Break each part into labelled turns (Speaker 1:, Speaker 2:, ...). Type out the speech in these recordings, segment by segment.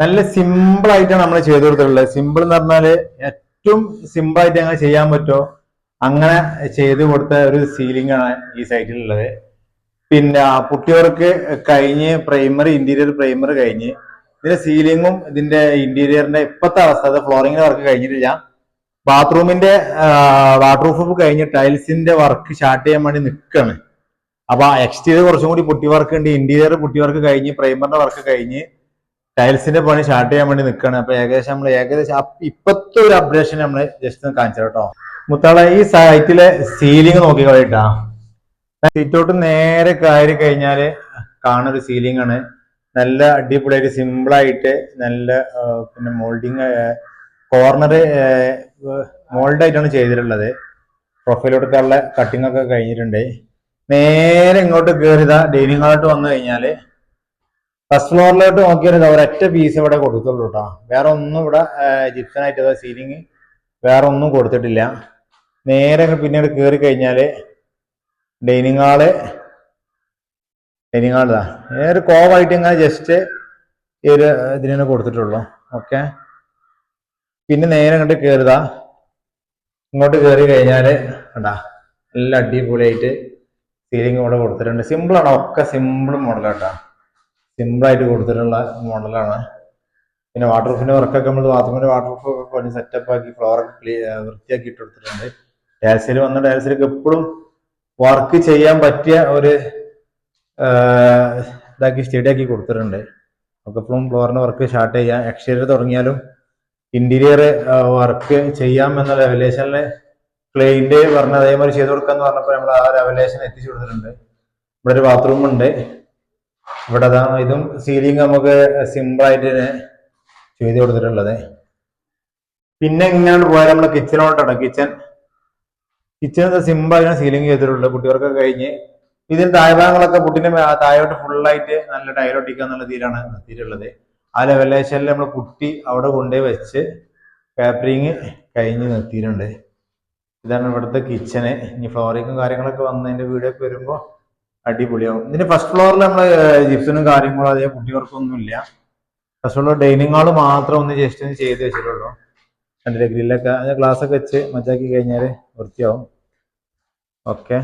Speaker 1: നല്ല സിമ്പിൾ ആയിട്ടാണ് നമ്മൾ ചെയ്തു കൊടുത്തിട്ടുള്ളത്. സിമ്പിൾ എന്ന് പറഞ്ഞാൽ ഏറ്റവും സിമ്പിൾ ആയിട്ട് അങ്ങനെ ചെയ്യാൻ പറ്റുമോ അങ്ങനെ ചെയ്തു കൊടുത്ത ഒരു സീലിംഗ് ആണ് ഈ സൈറ്റിലുള്ളത് പിന്നെ കുട്ടികൾക്ക് കഴിഞ്ഞ് പ്രൈമറി ഇന്റീരിയർ പ്രൈമറി കഴിഞ്ഞ് ഇതിന്റെ സീലിങ്ങും ഇതിന്റെ ഇന്റീരിയറിന്റെ ഇപ്പോഴത്തെ അവസ്ഥ അത് ഫ്ലോറിംഗിന്റെ വർക്ക് കഴിഞ്ഞിട്ടില്ല. ബാത്റൂമിന്റെ വാട്ടർ പ്രൂഫ് കഴിഞ്ഞ് ടൈൽസിന്റെ വർക്ക് സ്റ്റാർട്ട് ചെയ്യാൻ വേണ്ടി നിൽക്കുകയാണ് അപ്പൊ എക്സ്റ്റീരിയർ കുറച്ചും കൂടി പുട്ടി വർക്ക് ഉണ്ട് ഇന്റീരിയർ പുട്ടി വർക്ക് കഴിഞ്ഞ് പ്രൈമറിന്റെ വർക്ക് കഴിഞ്ഞ് ടൈൽസിന്റെ പണി സ്റ്റാർട്ട് ചെയ്യാൻ വേണ്ടി നിൽക്കുകയാണ് അപ്പൊ ഏകദേശം നമ്മൾ ഏകദേശം ഇപ്പത്തെ ഒരു അപ്ഡേഷൻ നമ്മൾ ജസ്റ്റ് ഒന്ന് കാണിച്ചു കേട്ടോ മുത്താള ഈ സൈറ്റിലെ സീലിംഗ് നോക്കി കളിട്ടാ സീറ്റോട്ട് നേരെ കയറി കഴിഞ്ഞാൽ കാണൊരു സീലിംഗ് ആണ്. നല്ല അടിപൊളിയായിട്ട് സിമ്പിൾ ആയിട്ട് നല്ല പിന്നെ മോൾഡിങ് കോർണർ മോൾഡ് ആയിട്ടാണ് ചെയ്തിട്ടുള്ളത്. പ്രൊഫൈൽ കൊടുക്കാനുള്ള കട്ടിംഗ് ഒക്കെ കഴിഞ്ഞിട്ടുണ്ട്. നേരെ ഇങ്ങോട്ട് കയറിയതാ ഡൈനിങ് ഹാളിലോട്ട് വന്നു കഴിഞ്ഞാൽ ഫസ്റ്റ് ഫ്ലോറിലോട്ട് നോക്കിയാൽ ഒരൊറ്റ പീസ് ഇവിടെ കൊടുത്തുള്ളൂ കേട്ടോ വേറെ ഒന്നും ഇവിടെ ജിപ്സനായിട്ട് സീലിംഗ് വേറെ ഒന്നും കൊടുത്തിട്ടില്ല. നേരെ പിന്നീട് കയറി കഴിഞ്ഞാൽ ഡൈനിങ് ഹാൾ ഡൈനിങ് ഹാളിതാ നേരെ കോവായിട്ട് ഇങ്ങനെ ജസ്റ്റ് ഈ ഒരു ഇതിനെ കൊടുത്തിട്ടുള്ളൂ. ഓക്കെ പിന്നെ നേരെ അങ്ങോട്ട് കയറുതാ ഇങ്ങോട്ട് കയറി കഴിഞ്ഞാൽ കണ്ടാ നല്ല അടിപൊളിയായിട്ട് സീലിംഗ് ഇവിടെ കൊടുത്തിട്ടുണ്ട്. സിമ്പിളാണ് ഒക്കെ സിമ്പിൾ മോഡലാട്ടാ സിമ്പിൾ ആയിട്ട് കൊടുത്തിട്ടുള്ള മോഡലാണ്. പിന്നെ വാട്ടർ പ്രൂഫിന്റെ വർക്കൊക്കെ നമ്മൾ ബാത്റൂമിന്റെ വാട്ടർ പ്രൂഫ് ഒക്കെ പണി സെറ്റപ്പ് ആക്കി ക്ലിയർ വൃത്തിയാക്കി ഇട്ട് കൊടുത്തിട്ടുണ്ട്. വന്ന ഡാൻസിലൊക്കെ എപ്പോഴും വർക്ക് ചെയ്യാൻ പറ്റിയ ഒരു ഇതാക്കി സ്റ്റഡി ആക്കി കൊടുത്തിട്ടുണ്ട്. നമുക്ക് എപ്പോഴും ഫ്ലോറിന്റെ വർക്ക് സ്റ്റാർട്ട് ചെയ്യാം. എക്സ്റ്റീരിയർ തുടങ്ങിയാലും ഇന്റീരിയർ വർക്ക് ചെയ്യാം എന്ന ലെവലേഷനിൽ ക്ലെയിന്റ് പറഞ്ഞ അതേമാതിരി ചെയ്ത് കൊടുക്കാന്ന് പറഞ്ഞപ്പോൾ നമ്മൾ ആ ലെവലേഷൻ എത്തിച്ചു കൊടുത്തിട്ടുണ്ട്. ഇവിടെ ഒരു ബാത്റൂം ഉണ്ട്. ഇവിടെ ഇതും സീലിംഗ് നമുക്ക് തന്നെ ചെയ്ത് കൊടുത്തിട്ടുള്ളത്. പിന്നെ ഇങ്ങനെ പോയാൽ നമ്മുടെ കിച്ചണോട്ടാണ് കിച്ചൺ കിച്ചൺ സിമ്പിൾ ആയിട്ടാണ് സീലിംഗ് ചെയ്തിട്ടുള്ളത്. കുട്ടികൾക്കൊക്കെ കഴിഞ്ഞ് ഇതിന്റെ താഴ്ഭാഗങ്ങളൊക്കെ കുട്ടിന്റെ മേ- താഴോട്ട് ഫുള്ളായിട്ട് നല്ല ടൈലൊട്ടിക്കുക എന്നുള്ള തീരാണ് തീരുള്ളത് ആ ലെവലേഷനിൽ നമ്മൾ കുട്ടി അവിടെ കൊണ്ടുപോയി വെച്ച് പേപ്പറിങ് കഴിഞ്ഞ് നിർത്തിയിട്ടുണ്ട്. ഇതാണ് ഇവിടുത്തെ കിച്ചണ് ഇനി ഫ്ലോറിങ്ങും കാര്യങ്ങളൊക്കെ വന്നതിന്റെ വീഡിയോ ഒക്കെ വരുമ്പോൾ അടിപൊളിയാവും ഇതിന്റെ ഫസ്റ്റ് ഫ്ലോറിൽ നമ്മൾ ജിപ്സനും കാര്യങ്ങളും അതേ കുട്ടികൾക്കൊന്നും ഇല്ല ഫസ്റ്റ് ഫ്ലോർ ഡൈനിങ് ഹാൾ മാത്രം ഒന്ന് ജസ്റ്റ് ഒന്ന് ചെയ്ത് വെച്ചിട്ടുള്ളൂ. കണ്ടില്ലേ ഗ്രില്ലൊക്കെ ഗ്ലാസ് ഒക്കെ വെച്ച് മച്ചാക്കി കഴിഞ്ഞാൽ വൃത്തിയാവും. ഓക്കെ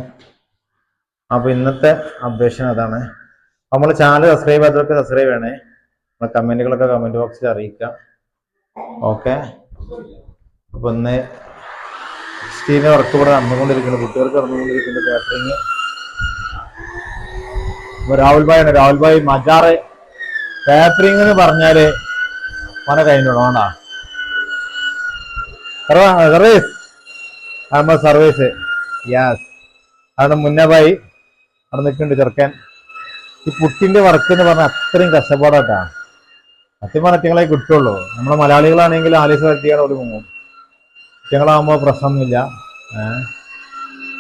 Speaker 1: അപ്പൊ ഇന്നത്തെ അപ്ഡേഷൻ അതാണ്. നമ്മൾ ചാനൽ സബ്സ്ക്രൈബ് ചെയ്തവർക്ക് സബ്സ്ക്രൈബ് ചെയ്യണേ. നമ്മളെ കമന്റുകളൊക്കെ കമന്റ് ബോക്സിൽ അറിയിക്കാം. ഓക്കെ അപ്പൊ ഇന്ന് സ്റ്റീലിന്റെ വർക്ക് ഇവിടെ നടന്നുകൊണ്ടിരിക്കുന്നു. കുട്ടികൾക്ക് നടന്നുകൊണ്ടിരിക്കുന്നു. കാറ്ററിങ് രാഹുൽ ഭായ് ആണ്. രാഹുൽ ഭായ് മജാറ് പേപ്പറിംഗ് എന്ന് പറഞ്ഞാൽ മന കഴിഞ്ഞോളൂ വേണ്ട സർവീസ്. ആകുമ്പോ സർവീസ്. യാസ് അവിടെ മുന്നേ ഭായി അവിടെ നിൽക്കുന്നുണ്ട് ചെറുക്കൻ. ഈ പുട്ടിന്റെ വർക്ക് എന്ന് പറഞ്ഞാൽ അത്രയും കഷ്ടപ്പാടാട്ടാ. സത്യം പറഞ്ഞാൽ തിങ്ങളെ കിട്ടുള്ളൂ. നമ്മളെ മലയാളികളാണെങ്കിൽ ആലീസ് വരുത്തിയാണ് ഒരു മുങ്ങും കുട്ടികളാകുമ്പോൾ പ്രശ്നമൊന്നുമില്ല.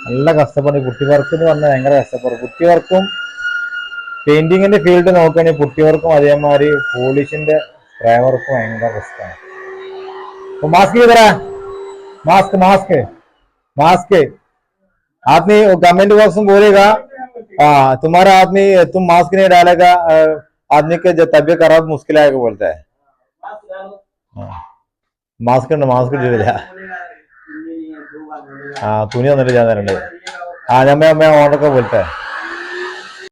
Speaker 1: നല്ല കഷ്ടപ്പാട്. കുട്ടി വർക്ക് എന്ന് പറഞ്ഞാൽ ഭയങ്കര കഷ്ടപ്പാട്. കുട്ടി വർക്കും പെയിന്റിങ്ങിന്റെ ഫീൽഡ് നോക്കുകയാണെങ്കിൽ പുട്ടി വർക്കും അതേമാതിരി പോളിഷിന്റെ സ്പ്രേ വർക്കും ഭയങ്കര റിസ്ക്കാണ് മാസ്ക് ചെയ്തരാ मास्क मास्क मास्क आदमी कमेंट बॉक्स में बोलेगा हाँ तुम्हारा आदमी तुम मास्क नहीं डालेगा अ, आदमी के जब तबियत खराब मुश्किल आएगा बोलता है മാസ്ക് ഉണ്ട് മാസ്ക് ഇട്ടില്ല ആ തുണി വന്നിട്ട് ഞാൻ തരണ്ട് ആ നമ്മ അമ്മ ഓർഡറൊക്കെ പോലത്തെ